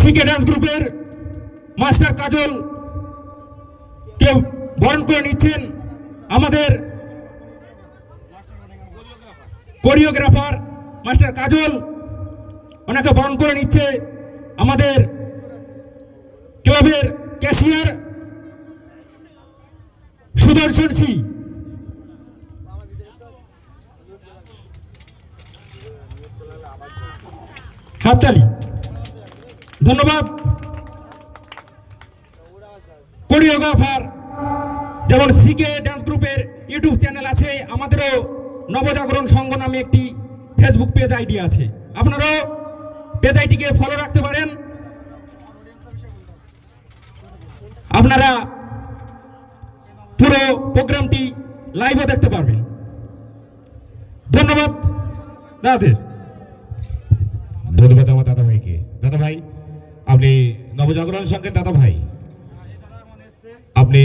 সিকে dance গ্রুপের master কাজল কেউ বরণ করে নিচ্ছেন আমাদের কোরিওগ্রাফার মাস্টার কাজল। ওনাকে বরণ করে নিচ্ছে আমাদের ক্লাবের ক্যাশিয়ার সুদর্শন সিং। হাততালি ধন্যবাদ। কোরিওগ্রাফার যেমন সিকে ড্যান্স গ্রুপের ইউটিউব চ্যানেল আছে, আমাদেরও নবজাগরণ সংঘ নামে একটি ফেসবুক পেজ আইডি আছে। আপনারাও পেজ আইডিকে ফলো রাখতে পারেন। আপনারা পুরো প্রোগ্রামটি লাইভও দেখতে পারবেন। ধন্যবাদ। দাদাদের। ধন্যবাদ আমার দাদা ভাইকে দাদা ভাই আপনি নবজাগরণ সংঘের দাদা ভাই। আপনি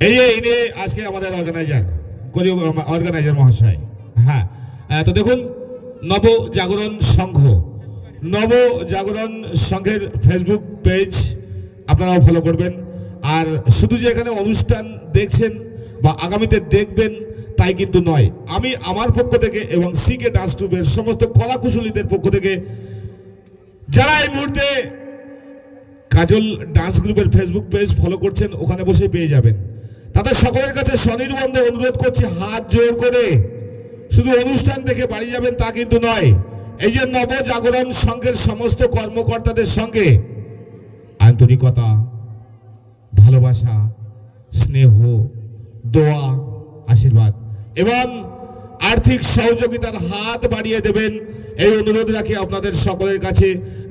এই যে ইনি আজকে আমাদের অর্গানাইজার কোরিও অর্গানাইজার মহাশয়। হ্যাঁ তো দেখুন, নবজাগরণ সংঘ, নবজাগরণ সংঘের ফেসবুক পেজ আপনারাও ফলো করবেন। আর শুধু যে এখানে অনুষ্ঠান দেখছেন বা আগামীতে দেখবেন, তাই কিন্তু নয়। আমি আমার পক্ষ থেকে এবং সিকে ডান্স ট্রুপের সমস্ত কলাকুশলীদের পক্ষ থেকে যারা এই মুহূর্তে কাজল ডান্স গ্রুপের ফেসবুক পেজ ফলো করছেন, ওখানে বসে পেয়ে যাবেন। তাদের সকলের কাছে স্বনির্বন্ধ অনুরোধ করছি, হাত জোর করে। শুধু অনুষ্ঠান দেখে বাড়ি যাবেন তা কিন্তু নয়। এই যে নবজাগরণ সংঘের সমস্ত কর্মকর্তাদের সঙ্গে, আন্তরিকতা, ভালোবাসা, স্নেহ, দোয়া, আশীর্বাদ। এবং আর্থিক সহযোগিতার হাত বাড়িয়ে দেবেন। এই অনুরোধ রাখি আপনাদের সকলের কাছে,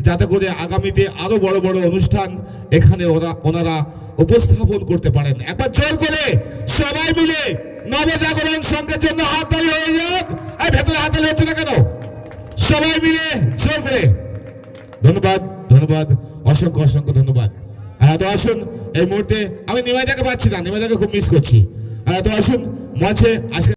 যাতে করে আগামীতে আরও বড় বড় অনুষ্ঠান এখানে ওরা, ওনারা উপস্থাপন করতে পারেন। একবার জোর করে সবাই মিলে নবজাগরণ সংঘের জন্য হাততালি হয়ে যাক। এই ভেতরে হাততালি হচ্ছে না কেন? সবাই মিলে জোর করে। ধন্যবাদ ধন্যবাদ, অসংখ্য অসংখ্য ধন্যবাদ। হ্যাঁ তো আসুন, এই মুহূর্তে আমি নিমাইদাকে পাচ্ছি না, নিমাইদাকে খুব মিস করছি। হ্যাঁ তো আসুন, মঞ্চে আজকে